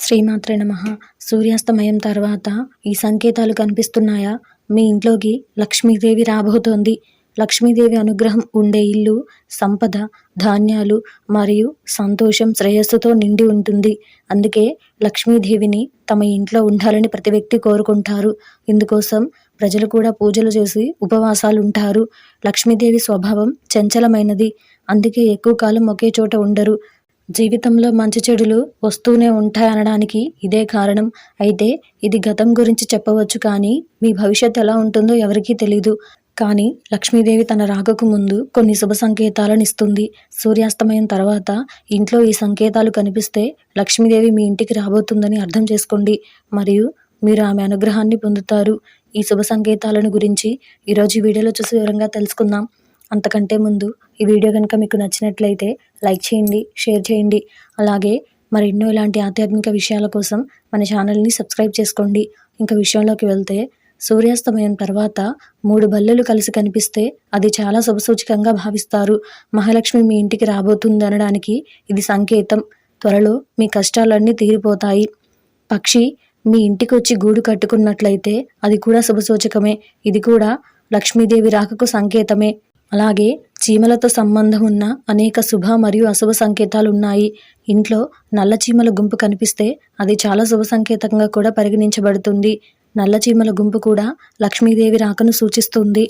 శ్రీమాత్రే నమ. సూర్యాస్తమయం తర్వాత ఈ సంకేతాలు కనిపిస్తున్నాయా? మీ ఇంట్లోకి లక్ష్మీదేవి రాబోతోంది. లక్ష్మీదేవి అనుగ్రహం ఉండే ఇల్లు సంపద ధాన్యాలు మరియు సంతోషం శ్రేయస్సుతో నిండి ఉంటుంది. అందుకే లక్ష్మీదేవిని తమ ఇంట్లో ఉండాలని ప్రతి వ్యక్తి కోరుకుంటారు. ఇందుకోసం ప్రజలు కూడా పూజలు చేసి ఉపవాసాలు ఉంటారు లక్ష్మీదేవి స్వభావం చంచలమైనది. అందుకే ఎక్కువ కాలం ఒకే చోట ఉండరు. జీవితంలో మంచి చెడులు వస్తూనే ఉంటాయనడానికి ఇదే కారణం. అయితే ఇది గతం గురించి చెప్పవచ్చు కానీ మీ భవిష్యత్ ఎలా ఉంటుందో ఎవరికీ తెలీదు. కానీ లక్ష్మీదేవి తన రాకకు ముందు కొన్ని శుభ సంకేతాలను ఇస్తుంది. సూర్యాస్తమయం తర్వాత ఇంట్లో ఈ సంకేతాలు కనిపిస్తే లక్ష్మీదేవి మీ ఇంటికి రాబోతుందని అర్థం చేసుకోండి. మరియు మీరు ఆమె అనుగ్రహాన్ని పొందుతారు. ఈ శుభ సంకేతాలను గురించి ఈరోజు వీడియోలో చూసి వివరంగా తెలుసుకుందాం. అంతకంటే ముందు ఈ వీడియో కనుక మీకు నచ్చినట్లయితే లైక్ చేయండి షేర్ చేయండి. అలాగే మరెన్నో ఇలాంటి ఆధ్యాత్మిక విషయాల కోసం మన ఛానల్ని సబ్స్క్రైబ్ చేసుకోండి. ఇంకా విషయంలోకి వెళ్తే సూర్యాస్తమయం తర్వాత మూడు బల్లెలు కలిసి కనిపిస్తే అది చాలా శుభసూచకంగా భావిస్తారు. మహాలక్ష్మి మీ ఇంటికి రాబోతుంది అనడానికి ఇది సంకేతం. త్వరలో మీ కష్టాలన్నీ తీరిపోతాయి. పక్షి మీ ఇంటికి వచ్చి గూడు కట్టుకున్నట్లయితే అది కూడా శుభసూచకమే. ఇది కూడా లక్ష్మీదేవి రాకకు సంకేతమే. అలాగే చీమలతో సంబంధం ఉన్న అనేక శుభ మరియు అశుభ సంకేతాలు ఉన్నాయి ఇంట్లో నల్ల చీమల గుంపు కనిపిస్తే అది చాలా శుభ సంకేతంగా కూడా పరిగణించబడుతుంది. నల్ల చీమల గుంపు కూడా లక్ష్మీదేవి రాకను సూచిస్తుంది.